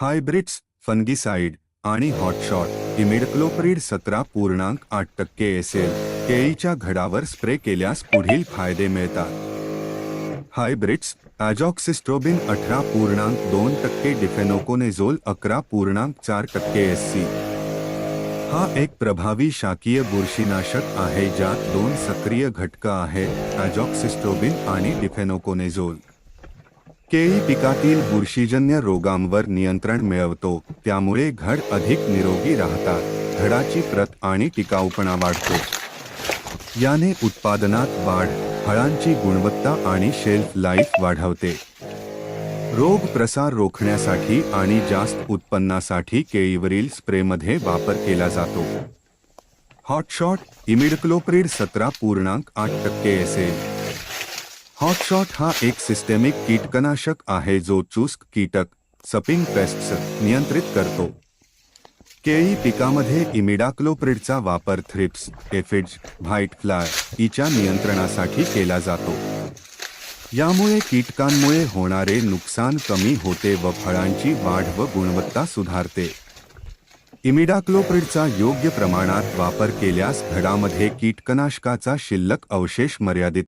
Hybrids fungicide आणि hotshot imidacloprid सतरा पूर्णांक आठ टक्के एसेल. केळीच्या घडावर स्प्रे केल्यास पुढील फायदे मिळतात. हायब्रिड्स ॲजॉक्सिस्ट्रोबिन अठरा पूर्णांक दोन टक्के डिफेनोकोनेझोल अकरा पूर्णांक चार टक्के एस सी हा एक प्रभावी शाकीय बुरशीनाशक आहे ज्यात दोन सक्रिय घटक आहेत ॲजॉक्सिस्ट्रोबिन आणि डिफेनोकोनेझोल. केळी पिकातील बुरशीजन्य रोगांवर नियंत्रण मिळवतो त्यामुळे घड अधिक निरोगी राहतात. घडाची प्रत आणि टिकाऊपणा वाढतो. याने उत्पादनात वाढ फळांची गुणवत्ता आणि शेल्फ लाईफ वाढवते. रोग प्रसार रोखण्यासाठी आणि जास्त उत्पन्नासाठी केळीवरील स्प्रेमध्ये वापर केला जातो. हॉटशॉट इमिडक्लोप्रिड सतरा पूर्णांक आठ टक्के असेल हॉटशॉट हा एक सिस्टेमिक कीटकनाशक आहे जो चुस्क कीटक सपिंग पेस्ट्स नियंत्रित करतो. केळी पिकामध्ये इमिडाक्लोप्रिडचा वापर थ्रिप्स एफिड्स व्हाईट फ्लाय इच्या नियंत्रणासाठी केला जातो. यामुळे कीटकांमुळे होणारे नुकसान कमी होते व फळांची वाढ व गुणवत्ता सुधारते. इमिडाक्लोप्रिडचा योग्य प्रमाणात वापर केल्यास घडामध्ये कीटकनाशकाचा शिल्लक अवशेष मर्यादित